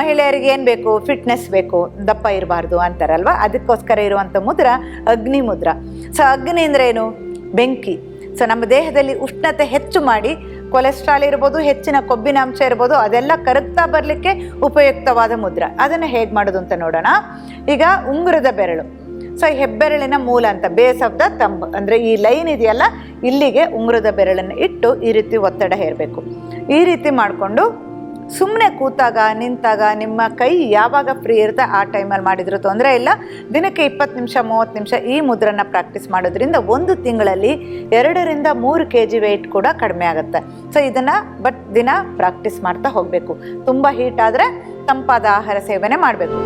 ಮಹಿಳೆಯರಿಗೆ ಏನು ಬೇಕು? ಫಿಟ್ನೆಸ್ ಬೇಕು. ದಪ್ಪ ಇರಬಾರ್ದು ಅಂತಾರಲ್ವ? ಅದಕ್ಕೋಸ್ಕರ ಇರುವಂಥ ಮುದ್ರ ಅಗ್ನಿ ಮುದ್ರ. ಸೊ ಅಗ್ನಿ ಅಂದರೆ ಏನು? ಬೆಂಕಿ. ಸೊ ನಮ್ಮ ದೇಹದಲ್ಲಿ ಉಷ್ಣತೆ ಹೆಚ್ಚು ಮಾಡಿ ಕೊಲೆಸ್ಟ್ರಾಲ್ ಇರ್ಬೋದು, ಹೆಚ್ಚಿನ ಕೊಬ್ಬಿನ ಅಂಶ ಇರ್ಬೋದು, ಅದೆಲ್ಲ ಕರಗ್ತಾ ಬರಲಿಕ್ಕೆ ಉಪಯುಕ್ತವಾದ ಮುದ್ರ. ಅದನ್ನು ಹೇಗೆ ಮಾಡೋದು ಅಂತ ನೋಡೋಣ. ಈಗ ಉಂಗುರದ ಬೆರಳು. ಸೊ ಹೆಬ್ಬೆರಳಿನ ಮೂಲ ಅಂತ ಬೇಸ್ ಆಫ್ ದ ತಂಬ್ ಅಂದರೆ ಈ ಲೈನ್ ಇದೆಯಲ್ಲ, ಇಲ್ಲಿಗೆ ಉಂಗುರದ ಬೆರಳನ್ನು ಇಟ್ಟು ಈ ರೀತಿ ಒತ್ತಡ ಹೇರಬೇಕು. ಈ ರೀತಿ ಮಾಡಿಕೊಂಡು ಸುಮ್ಮನೆ ಕೂತಾಗ, ನಿಂತಾಗ, ನಿಮ್ಮ ಕೈ ಯಾವಾಗ ಫ್ರೀ ಇರುತ್ತೆ ಆ ಟೈಮಲ್ಲಿ ಮಾಡಿದ್ರು ತೊಂದರೆ ಇಲ್ಲ. ದಿನಕ್ಕೆ ಇಪ್ಪತ್ತು ನಿಮಿಷ, ಮೂವತ್ತು ನಿಮಿಷ ಈ ಮುದ್ರನ ಪ್ರಾಕ್ಟೀಸ್ ಮಾಡೋದ್ರಿಂದ ಒಂದು ತಿಂಗಳಲ್ಲಿ ಎರಡರಿಂದ ಮೂರು ಕೆ ಜಿ ವೆಯ್ಟ್ ಕೂಡ ಕಡಿಮೆ ಆಗುತ್ತೆ. ಸೊ ಇದನ್ನು ಬಟ್ ದಿನ ಪ್ರಾಕ್ಟೀಸ್ ಮಾಡ್ತಾ ಹೋಗಬೇಕು. ತುಂಬ ಹೀಟ್ ಆದರೆ ತಂಪಾದ ಆಹಾರ ಸೇವನೆ ಮಾಡಬೇಕು.